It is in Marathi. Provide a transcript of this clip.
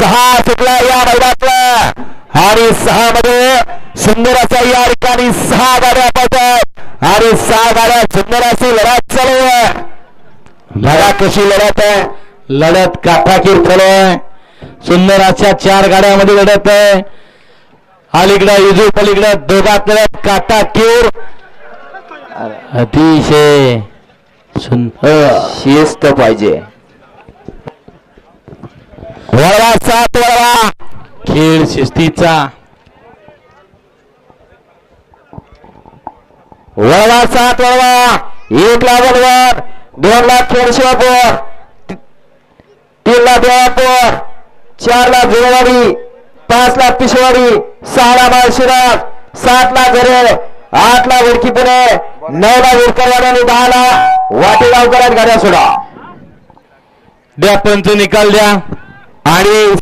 सहा सुटला या मैदानातला आणि सहा मध्ये सुंदर असा या ठिकाणी सहा गाड्या पाहतात आणि सहा गाड्या सुंदर अशी लढत चालू आहे. लढा कशी लढत आहे. लढत काठाकीर चालू आहे. सुंदर अशा चार गाड्यामध्ये लढत आहे. अलीकडं इजू पलीकडं दोघात लढत काटाकीर अतिशय सुंदर. शिस्त पाहिजे. वळवा सात वळवा. खेळ शिस्तीचा. वळवा सात वळवा. एक ला वळवर दोन ला खेडशिवापूर तीन ला देवापूर चार ला जुळवाडी पाच ला पिशवाडी सहा ला माळशिराज सात ला घरे आठ ला विडकी पुणे नऊ ला विडकरवाड आणि दहा ला वाटेगावकरात गाड्या सोडा. द्या पंच निकाल द्या. आणि